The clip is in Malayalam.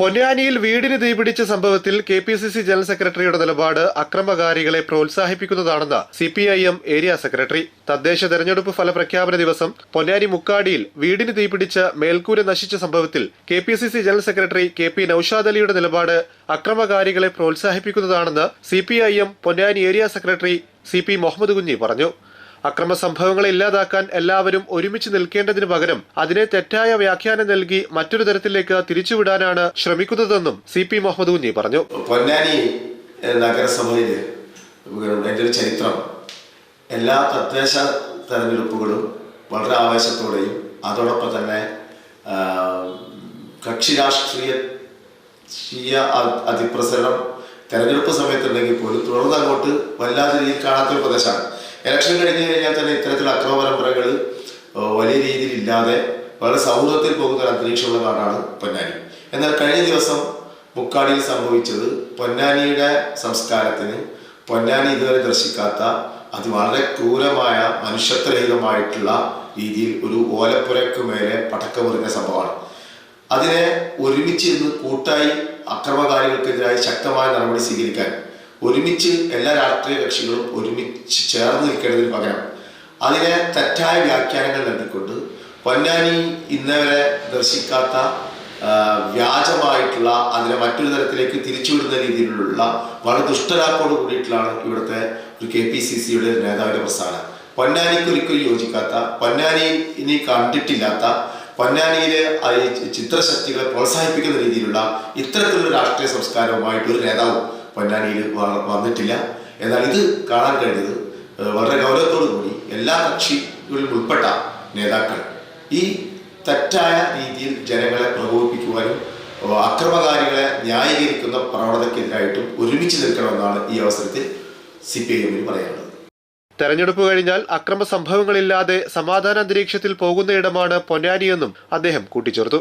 പൊന്നാനിയിൽ വീടിന് തീപിടിച്ച സംഭവത്തിൽ K P C C general സെക്രട്ടറിയുടെ നിലപാട് അക്രമകാരികളെ പ്രോത്സാഹിപ്പിക്കുന്നതാണെന്ന് C P I M area secretary. തദ്ദേശ തെരഞ്ഞെടുപ്പ് ഫലപ്രഖ്യാപന ദിവസം പൊന്നാനി മുക്കാടിയിൽ വീടിന് തീപിടിച്ച് മേൽക്കൂര നശിച്ച സംഭവത്തിൽ K P C C general secretary K P Naushad അലിയുടെ നിലപാട് അക്രമകാരികളെ പ്രോത്സാഹിപ്പിക്കുന്നതാണെന്ന് C P I M Ponnani area secretary C P Muhammad Kunhi പറഞ്ഞു. അക്രമ സംഭവങ്ങളെ ഇല്ലാതാക്കാൻ എല്ലാവരും ഒരുമിച്ച് നിൽക്കേണ്ടതിനു പകരം അതിനെ തെറ്റായ വ്യാഖ്യാനം നൽകി മറ്റൊരു തരത്തിലേക്ക് തിരിച്ചുവിടാനാണ് ശ്രമിക്കുന്നതെന്നും സി പി മുഹമ്മദ് കുഞ്ഞി പറഞ്ഞു. പൊന്നാനി നഗരസഭയിൽ എന്റെ ചരിത്രം. എല്ലാ തദ്ദേശ തെരഞ്ഞെടുപ്പുകളും വളരെ ആവേശത്തോടെയും അതോടൊപ്പം തന്നെ കക്ഷി രാഷ്ട്രീയ ക്ഷീയ അതിപ്രസരണം തെരഞ്ഞെടുപ്പ് സമയത്തുണ്ടെങ്കിൽ പോലും തുടർന്ന് അങ്ങോട്ട് വല്ലാത്ത രീതിയിൽ കാണാത്തൊരു പ്രദേശമാണ്. ഇലക്ഷൻ കഴിഞ്ഞ് കഴിഞ്ഞാൽ തന്നെ ഇത്തരത്തിലുള്ള അക്രമ പരമ്പരകൾ വലിയ രീതിയിൽ ഇല്ലാതെ വളരെ സൗഹൃദത്തിൽ പോകുന്ന ഒരു അന്തരീക്ഷമുള്ള നാടാണ് പൊന്നാനി. എന്നാൽ കഴിഞ്ഞ ദിവസം മുക്കാടിയിൽ സംഭവിച്ചത് പൊന്നാനിയുടെ സംസ്കാരത്തിന് പൊന്നാനി ഇതുവരെ ദർശിക്കാത്ത അത് വളരെ ക്രൂരമായ മനുഷ്യത്വരഹിതമായിട്ടുള്ള രീതിയിൽ ഒരു ഓലപ്പുരക്ക് മേലെ പടക്കമെറിഞ്ഞ സംഭവമാണ്. അതിനെ ഒരുമിച്ചിരുന്ന് കൂട്ടായി അക്രമകാരികൾക്കെതിരായി ശക്തമായ നടപടി സ്വീകരിക്കാൻ ഒരുമിച്ച് എല്ലാ രാഷ്ട്രീയ കക്ഷികളും ഒരുമിച്ച് ചേർന്ന് നിൽക്കേണ്ടതിന് പകരം അതിനെ തെറ്റായ വ്യാഖ്യാനങ്ങൾ നൽകിക്കൊണ്ട് പൊന്നാനി ഇന്നവരെ ദർശിക്കാത്ത വ്യാജമായിട്ടുള്ള അതിനെ മറ്റൊരു തരത്തിലേക്ക് തിരിച്ചുവിടുന്ന രീതിയിലുള്ള വളരെ ദുഷ്ടലാപ്പോട് കൂടിയിട്ടുള്ളതാണ് ഇവിടുത്തെ ഒരു കെ പി സി സിയുടെ നേതാവിന്റെ പ്രസ്ഥാനം. പൊന്നാനിക്ക് ഒരിക്കലും യോജിക്കാത്ത പൊന്നാനി ഇനി കണ്ടിട്ടില്ലാത്ത പൊന്നാനിയിലെ ചിത്രശക്തികളെ പ്രോത്സാഹിപ്പിക്കുന്ന രീതിയിലുള്ള ഇത്തരത്തിലുള്ള രാഷ്ട്രീയ സംസ്കാരവുമായിട്ട് ഒരു നേതാവും പൊന്നാനിയിൽ വന്നിട്ടില്ല. എന്നാൽ ഇത് കാണാൻ കഴിഞ്ഞത് വളരെ ഗൗരവത്തോടു കൂടി എല്ലാ കക്ഷികളിലും ഉൾപ്പെട്ട നേതാക്കൾ ഈ തെറ്റായ രീതിയിൽ ജനങ്ങളെ പ്രകോപിപ്പിക്കുവാനും അക്രമകാരികളെ ന്യായീകരിക്കുന്ന പ്രവണതയ്ക്കെതിരായിട്ടും ഒരുമിച്ച് നിൽക്കണമെന്നാണ് ഈ അവസരത്തിൽ സി പി ഐ എമ്മിന് പറയാനുള്ളത്. തെരഞ്ഞെടുപ്പ് കഴിഞ്ഞാൽ അക്രമ സംഭവങ്ങളില്ലാതെ സമാധാന അന്തരീക്ഷത്തിൽ പോകുന്നയിടമാണ് പൊന്നാനിയെന്നും അദ്ദേഹം കൂട്ടിച്ചേർത്തു.